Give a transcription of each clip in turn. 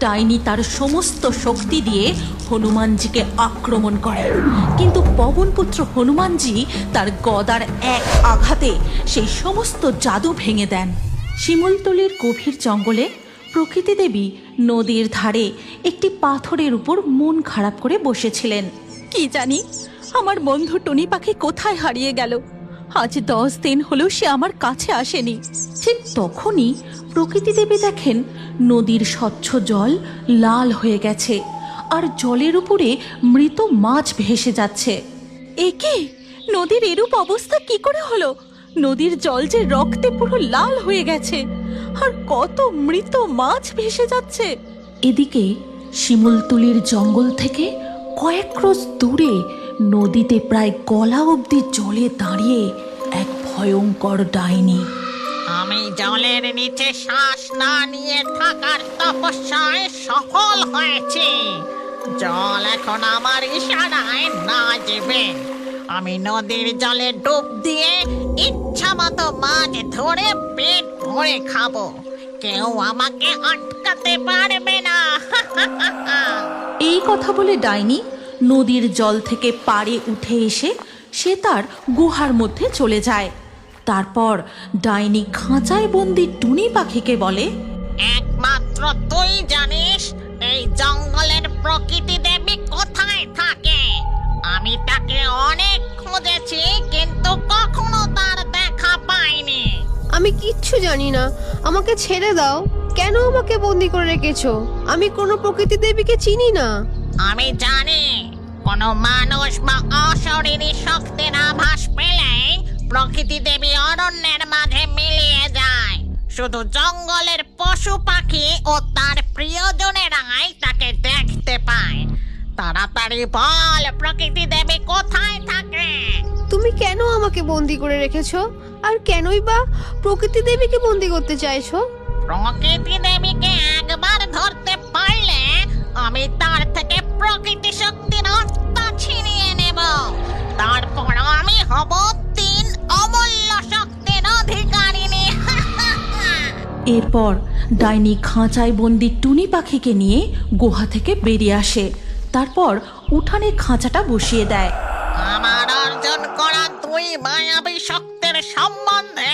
ডাইনি তার সমস্ত শক্তি দিয়ে হনুমানজিকে আক্রমণ করে। কিন্তু পবনপুত্র হনুমানজি তার গদার এক আঘাতে সেই সমস্ত জাদু ভেঙে দেন। শিমুলতলির গভীর জঙ্গলে প্রকৃতি দেবী নদীর ধারে একটি পাথরের উপর মন খারাপ করে বসেছিলেন। কি জানি, আমার বন্ধু টুনি পাখি কোথায় হারিয়ে গেল? আজ দশ দিন হলেও সে আমার কাছে আসেনি। ঠিক তখনই প্রকৃতি দেবী দেখেন নদীর স্বচ্ছ জল লাল হয়ে গেছে আর জলের উপরে মৃত মাছ ভেসে যাচ্ছে। একে? নদীর এরূপ অবস্থা কি করে হলো? নদীর জল যে রক্তে পুরো লাল হয়ে গেছে আর কত মৃত মাছ ভেসে যাচ্ছে। এদিকে শিমুলতুলির জঙ্গল থেকে কয়েক ক্রোশ দূরে নদীতে প্রায় গলা অবধি জলে দাঁড়িয়ে এক ভয়ঙ্কর ডাইনি। আমি জলের নিচে শ্বাস না নিয়ে থাকার তপস্যায় সফল হয়েছি। জল এখন আমার ইশারায় না নাচবে আমি নদীর জলে ডুব দিয়ে ইচ্ছা মতো মাছ ধরে পেট ভরে খাব। কেউ আমাকে আটকাতে পারবে না। এই কথা বলে ডাইনি নদীর জল থেকে পাড়ে উঠে এসে সে তার গুহার মধ্যে চলে যায়। তারপর ডাইনি খাঁচায় বন্দি টুনি পাখিকে বলে একমাত্র তুই জানিস এই জঙ্গলের প্রকৃতি দেবী কোথায় থাকে? আমি তাকে অনেক খুঁজেছি কিন্তু কখনো তার দেখা পাইনি। আমি কিচ্ছু জানি না। আমাকে ছেড়ে দাও। কেন আমাকে বন্দি করে রেখেছো? আমি কোনো প্রকৃতি দেবীকে চিনি না। আমি জানি কোনো মানুষ বা অশরীরী শক্তির আভাস পেলেই প্রকৃতি দেবী অরণ্যের মাঝে মিলিয়ে যায়। শুধু জঙ্গলের পশু পাখি ও তার প্রিয়জনেরাই তাকে দেখতে পায়। তাড়াতাড়ি বল প্রকৃতি দেবী কোথায় থাকে? তুমি কেন আমাকে বন্দি করে রেখেছো? আর কেনই বা প্রকৃতি দেবীকে বন্দি করতে চাইছো? প্রকৃতি দেবীকে একবার ধরতে পারলে আমি থেকে প্রকৃতি শক্তির আত্মা ছিনিয়ে নেব। তারপর আমি হব তিন অমূল্য শক্তির অধিকারিণী। এরপর ডাইনি খাঁচায় বন্দি টুনি পাখিকে নিয়ে গুহা থেকে বেরিয়ে আসে। তারপর উঠানে খাঁচাটা বসিয়ে দেয়। আমার অর্জন করা তুই মায়াবী শক্তির সম্বন্ধে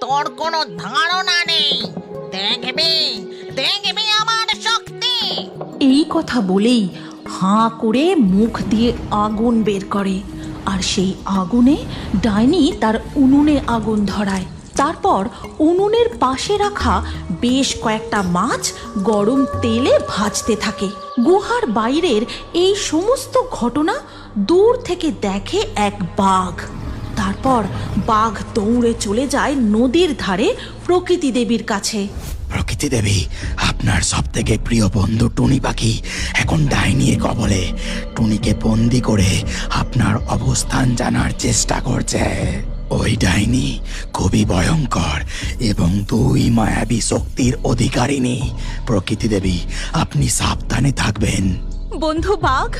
তোর কোনো ধারণা নেই। দেখবি দেখবি আমার শক্তি। এই কথা বলেই হাঁ করে মুখ দিয়ে আগুন বের করে। আর সেই আগুনে ডাইনি তার উনুনে আগুন ধরায়। তারপর উনুনের পাশে রাখা বেশ কয়েকটা মাছ গরম তেলে ভাজতে থাকে। গুহার বাইরের এই সমস্ত ঘটনা দূর থেকে দেখে এক বাঘ। তারপর বাঘ দৌড়ে চলে যায় নদীর ধারে প্রকৃতি দেবীর কাছে। প্রকৃতি দেবী, আপনার সব থেকে প্রিয় বন্ধু টুনি পাখি এখন ডাইনির কবলে। টুনিকে বন্দি করে আপনার অবস্থান জানার চেষ্টা করছে। ওই ডাইনি খুবই ভয়ঙ্কর এবং দুই মায়াবী শক্তির অধিকারিণী। প্রকৃতি দেবী, আপনি সাবধানে থাকবেন। বন্ধু বাঘ,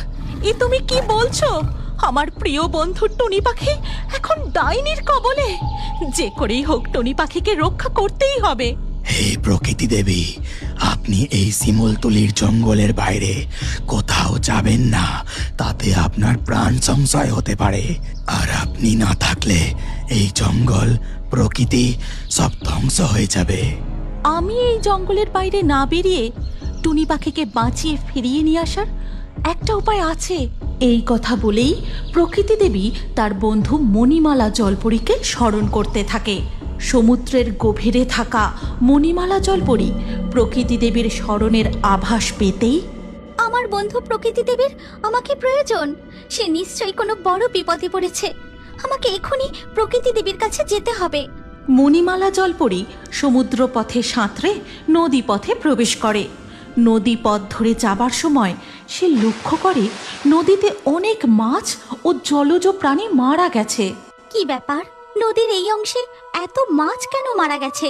এ তুমি কি বলছো? আমার প্রিয় বন্ধু টুনি পাখি এখন ডাইনির কবলে। যে করেই হোক টুনি পাখিকে রক্ষা করতেই হবে। হে প্রকৃতি দেবী, আপনি এই শিমুলতুলির জঙ্গলের বাইরে কোথাও যাবেন না, তাতে আপনার প্রাণ সংশয় হতে পারে। আর আপনি না থাকলে এই জঙ্গল প্রকৃতি সব ধ্বংস হয়ে যাবে। আমি এই জঙ্গলের বাইরে না বেরিয়ে টুনি পাখিকে বাঁচিয়ে ফিরিয়ে নিয়ে আসার একটা উপায় আছে। এই কথা বলেই প্রকৃতি দেবী তার বন্ধু মণিমালা জলপরীকে স্মরণ করতে থাকে। সমুদ্রের গভীরে থাকা মণিমালা জলপরী প্রকৃতি দেবীর স্মরণের আভাস পেতেই আমার বন্ধু প্রকৃতি দেবীর আমাকে প্রয়োজন। সে নিশ্চয়ই কোনো বড় বিপদে পড়েছে। আমাকে এখনই প্রকৃতি দেবীর কাছে যেতে হবে। মণিমালা জলপরী সমুদ্র পথে সাঁতরে নদী পথে প্রবেশ করে। নদী পথ ধরে যাবার সময় সে লক্ষ্য করে নদীতে অনেক মাছ ও জলজ প্রাণী মারা গেছে। কি ব্যাপার? নদীর এই অংশে এত মাছ কেন মারা গেছে?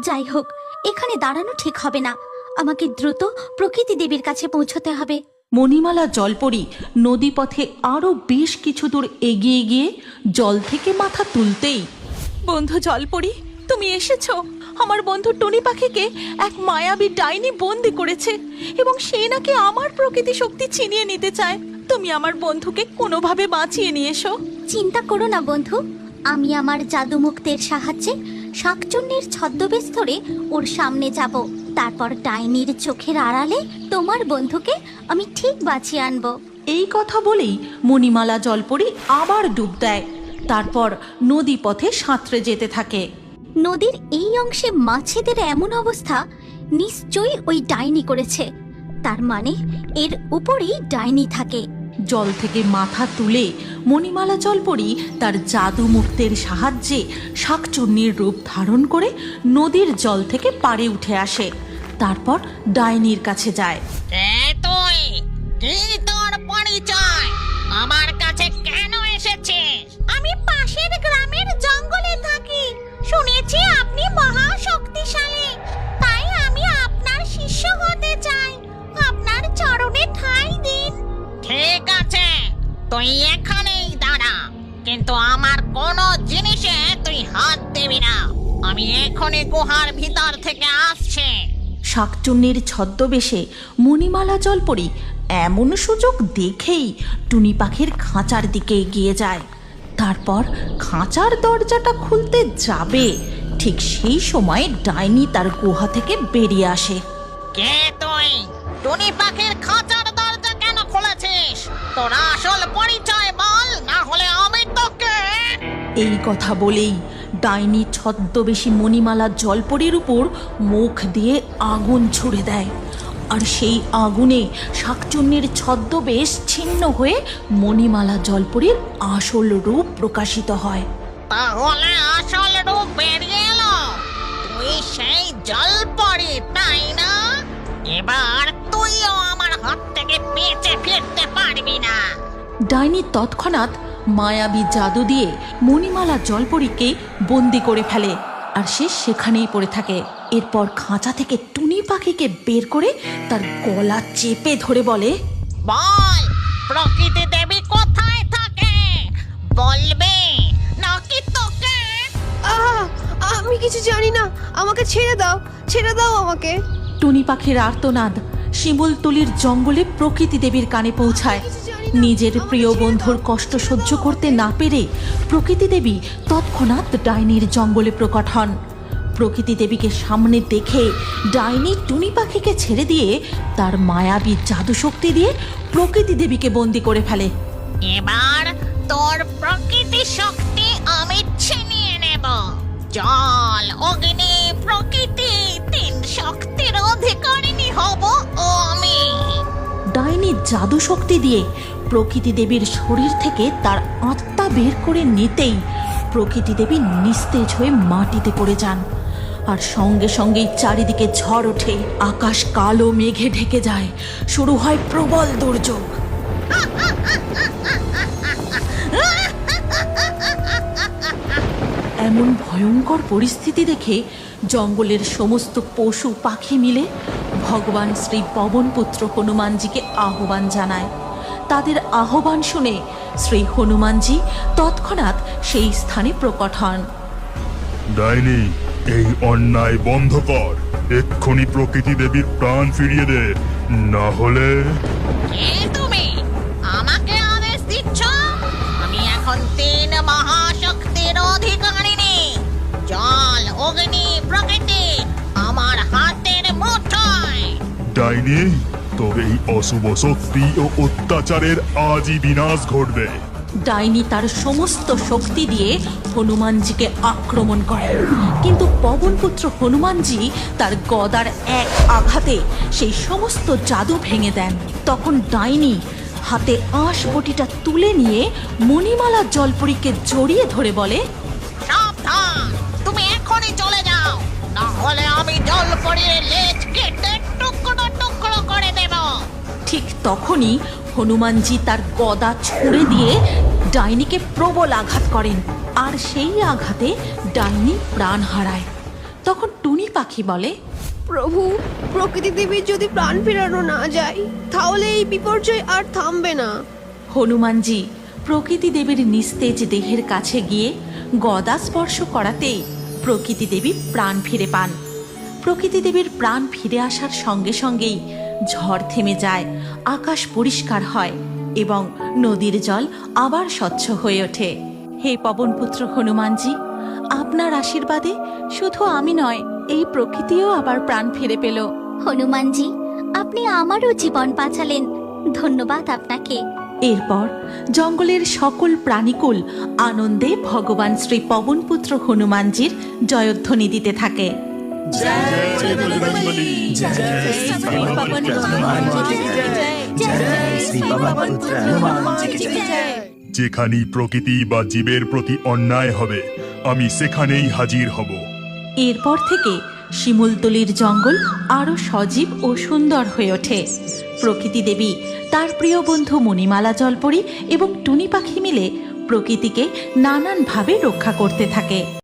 যাই হোক এখানে দাঁড়ানো ঠিক হবে না। আমাকে দ্রুত প্রকৃতি দেবীর কাছে পৌঁছতে হবে। মণিমালা জলপরী নদী পথে আরও বেশ কিছু দূর এগিয়ে গিয়ে জল থেকে মাথা তুলতেই বন্ধু জলপরী তুমি এসেছ। আমার বন্ধু টুনি পাখিকে এক মায়াবী ডাইনি বন্দি করেছে এবং সে নাকি আমার প্রকৃতি শক্তি ছিনিয়ে নিতে চায়। তুমি আমার বন্ধুকে কোনোভাবে বাঁচিয়ে নিয়ে এসো। চিন্তা করো না বন্ধু আমি আমার জাদুমুক্তের সাহায্যে শাকচুন্নির ছদ্মবেশ ধরে ওর সামনে যাব। তারপর ডাইনির চোখের আড়ালে তোমার বন্ধুকে আমি ঠিক বাঁচিয়ে আনব। এই কথা বলেই মণিমালা জলপরি আবার ডুব দেয়। তারপর নদী পথে সাঁতরে যেতে থাকে। নদীর এই অংশে মাছেদের এমন অবস্থা নিশ্চয়ই ওই ডাইনি করেছে। তার মানে এর উপরেই ডাইনি থাকে। জল থেকে মাথা তুলে মণিমালা জল জলপরি তার জাদু মুক্তের সাহায্যে শাকচুন্নির রূপ ধারণ করে নদীর জল থেকে পাড়ে উঠে আসে। তারপর ডাইনির কাছে যায়। তুই কি তোর পরিচয়? আমার কাছে কেন এসেছিস? আমি পাশের গ্রামের জঙ্গলে থাকি। শুনেছি আপনি মহা তুই এখানেই দাঁড়া। কিন্তু আমার কোনো জিনিসে তুই হাত দিবি না। আমি এখনই গুহার ভিতর থেকে আসছি। শাকচুন্নির ছদ্মবেশে মণিমালা জলপরি এমন সুযোগ দেখেই টুনি পাখির খাঁচার দিকে এগিয়ে যায়। তারপর খাঁচার দরজাটা খুলতে যাবে। ঠিক সেই সময় ডাইনি তার গুহা থেকে বেরিয়ে আসে। কে তুই? টুনি পাখির খাঁচার তোর আসল পরিচয় বল না হলে আমি তোকে। এই কথা বলেই ডাইনি ছদ্মবেশী মণিমালা জলপরির উপর মুখ দিয়ে আগুন ছুড়ে দেয়। আর সেই আগুনে শাকচুন্নির ছদ্মবেশ ছিন্ন হয়ে মণিমালা জলপরির আসল রূপ প্রকাশিত হয়। তাহলে আসল রূপ বেরিয়ে এলো। তুই সেই জল পড়ি তাই না? এবার থেকে বেঁচে ফিরতে পারবি না। ডাইনি তৎক্ষণাৎ মায়াবী জাদু দিয়ে মণিমালা জলপরীকে বন্দি করে ফেলে আর সে সেখানেই পড়ে থাকে। এরপর খাঁচা থেকে টুনি পাখিকে বের করে তার গলা চেপে ধরে বলে বল প্রকৃতি দেবী কোথায় থাকে? বলবে নাকি তোকে? আহ আমি কিছু জানি না। আমাকে ছেড়ে দাও ছেড়ে দাও আমাকে। টুনি পাখির আর্তনাদ শিমুলতলির জঙ্গলে প্রকৃতি দেবীর কানে পৌঁছায়। নিজের প্রিয় বন্ধুর কষ্ট সহ্য করতে না পেরে প্রকৃতি দেবী তৎক্ষণাৎ ডাইনির জঙ্গলে প্রকট হন। প্রকৃতি দেবীকে সামনে দেখে ডাইনি টুনি পাখিকে ছেড়ে দিয়ে তার মায়াবী জাদু শক্তি দিয়ে প্রকৃতি দেবীকে বন্দি করে ফেলে। এবার তোর প্রকৃতি শক্তি আমি ছিনিয়ে নেব। জল, অগ্নি, প্রকৃতি তিন শক্তির অধিকারিণী হব। জাদু শক্তি দিয়ে প্রকৃতি দেবীর শরীর থেকে তার আত্মা বের করে নিতেই প্রকৃতি দেবী নিস্তেজ হয়ে মাটিতে পড়ে যান। আর সঙ্গে সঙ্গেই চারিদিকে ঝড় ওঠে, আকাশ কালো, মেঘে ঢেকে যায়, শুরু হয় প্রবল দুর্যোগ। এমন ভয়ঙ্কর পরিস্থিতি দেখে জঙ্গলের সমস্ত পশু পাখি মিলে ভগবান শ্রী পবনপুত্র হনুমানজিকে আহ্বান জানায়। তাদের আহ্বান শুনে শ্রী হনুমানজি তৎক্ষণাৎ সেই স্থানে প্রকট হন। ডাইনি এই অন্যায় বন্ধ কর। এক্ষুনি প্রকৃতি দেবীর প্রাণ ফিরিয়ে দে। না হলে তোর এই অশুভ শক্তি ও অত্যাচারের আজই বিনাশ ঘটবে। ডাইনি তার সমস্ত শক্তি দিয়ে হনুমানজিকে আক্রমণ করে। কিন্তু পবনপুত্র হনুমানজি তার গদার এক আঘাতে সেই সমস্ত জাদু ভেঙে দেন। তখন ডাইনি হাতে আঁশ বটিটা তুলে নিয়ে মণিমালা জলপরীকে জড়িয়ে ধরে বলে তুমি এখনই চলে যাও। না হলে আমি জল পড়িয়ে লেজ কেটে দেব ঠিক তখনই হনুমানজি তার গদা ছুঁড়ে দিয়ে ডাইনিকে প্রবল আঘাত করেন আর সেই আঘাতে ডাইনি প্রাণ হারায়। তখন টুনি পাখি বলে প্রভু প্রকৃতি দেবীর যদি প্রাণ ফেরানো না যায় তাহলে এই বিপর্যয় আর থামবে না। হনুমানজি প্রকৃতি দেবীর নিস্তেজ দেহের কাছে গিয়ে গদা স্পর্শ করাতেই প্রকৃতি দেবী প্রাণ ফিরে পান। প্রকৃতি দেবীর প্রাণ ফিরে আসার সঙ্গে সঙ্গেই ঝড় থেমে যায় আকাশ পরিষ্কার হয় এবং নদীর জল আবার স্বচ্ছ হয়ে ওঠে। হে পবনপুত্র হনুমানজি আপনার আশীর্বাদে শুধু আমি নয় এই প্রকৃতিও আবার প্রাণ ফিরে পেল। হনুমানজি আপনি আমারও জীবন বাঁচালেন। ধন্যবাদ আপনাকে। এরপর জঙ্গলের সকল প্রাণীকুল আনন্দে ভগবান শ্রী পবনপুত্র হনুমানজির জয়ধ্বনি দিতে থাকে। যেখানেই প্রকৃতি বা জীবের প্রতি অন্যায় হবে, আমি সেখানেই হাজির হব। এরপর থেকে শিমুলতলির জঙ্গল আরও সজীব ও সুন্দর হয়ে ওঠে। প্রকৃতি দেবী তার প্রিয় বন্ধু মণিমালা জলপরি এবং টুনি পাখি মিলে প্রকৃতিকে নানানভাবে রক্ষা করতে থাকে।